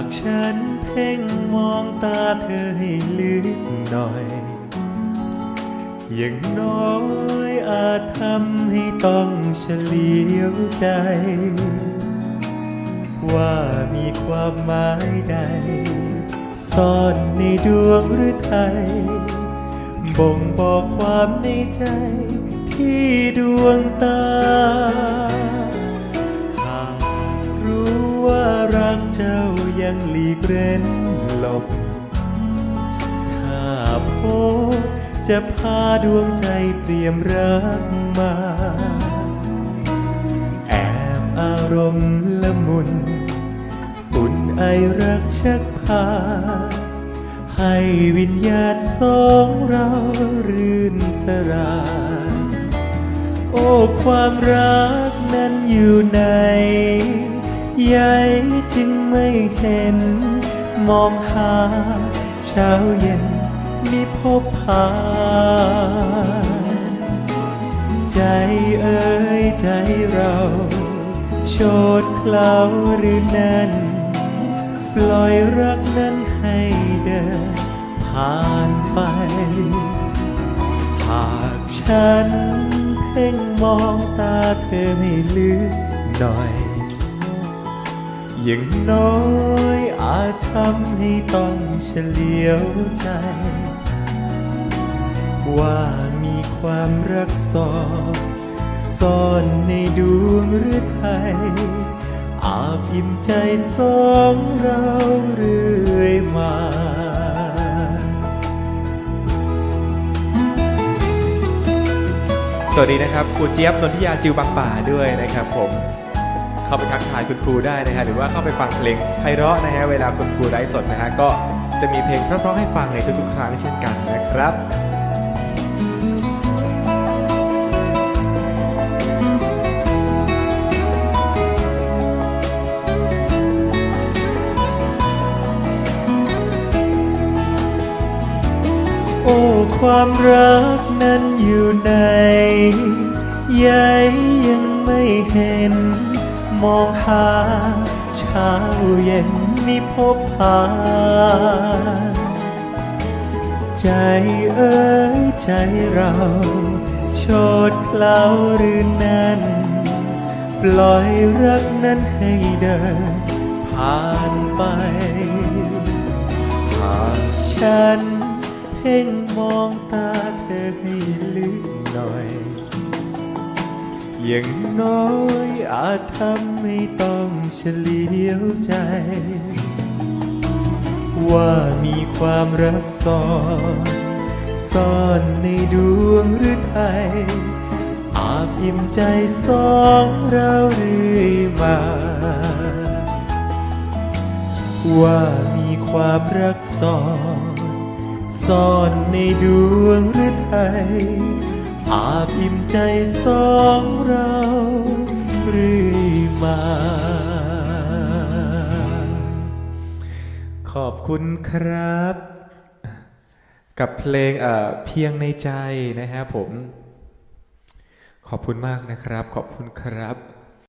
ากฉันเพ่งมองตาเธอให้ลึกหน่อย อย่างน้อยอาจทำให้ต้องเฉลียวใจ ว่ามีความหมายใด ซ่อนในดวงหรือไทย บ่งบอกความในใจที่ดวงตา กเจ้ายังหลีกเร้นหลบ ถ้าพบจะพาดวงใจเปลี่ยมรักมา แอบอารมณ์ละมุนอุ่นไอรักชักพา ให้วิญญาณสองเรารื่นสรายโอ้ ความรักนั้นอยู่ไหน ใหญ่จึงไม่เห็น มองหาเช้าเย็นมิพบผ่านใจเอ่ยใจเราโชดเคล้าหรือนั้น ปล่อยรักนั้นให้เดินผ่านไป หากฉันเพ่งมองตาเธอให้ลึกหน่อย อย่างน้อยอาจทำให้ต้องเฉลียวใจ ว่ามีความรักซ่อนซ่อนในดวงหรือไทยอาบอิ่มใจสองเราเรื่อยมาสวัสดีนะครับครูเจี๊ยบนนทิยาจิวบางป่าด้วยนะครับผม เข้าไปทักทายคุณครูได้นะฮะหรือว่าเข้าไปฟังเพลงไพเราะนะฮะเวลาคุณครูไลฟ์สดนะฮะก็จะมีเพลงเพราะๆให้ฟังในทุกๆครั้งเช่นกันนะครับโอ้ความรักนั้นอยู่ไหนใหญ่ยังไม่เห็น มองหา เช้าเย็นมิพบผ่านใจเอ้ยใจเราโชดเคล้าหรือนั้น ปล่อยรักนั้นให้เดิน ผ่านไปหากฉันเพ่งมองตาเธอให้ลึกหน่อย อย่างน้อยอาจทำให้ต้องเฉลียวใจ ว่ามีความรักซ่อนซ่อนในดวงหรือไทยอาบอิ่มใจสองเราเรื่อยมา ว่ามีความรักซ่อนซ่อนในดวงหรือไทย อาบอิ่มใจสองเราเรื่อยมา ขอบคุณครับ กับเพลงเอ่อเพียงในใจนะฮะผม ขอบคุณมากนะครับ ขอบคุณครับ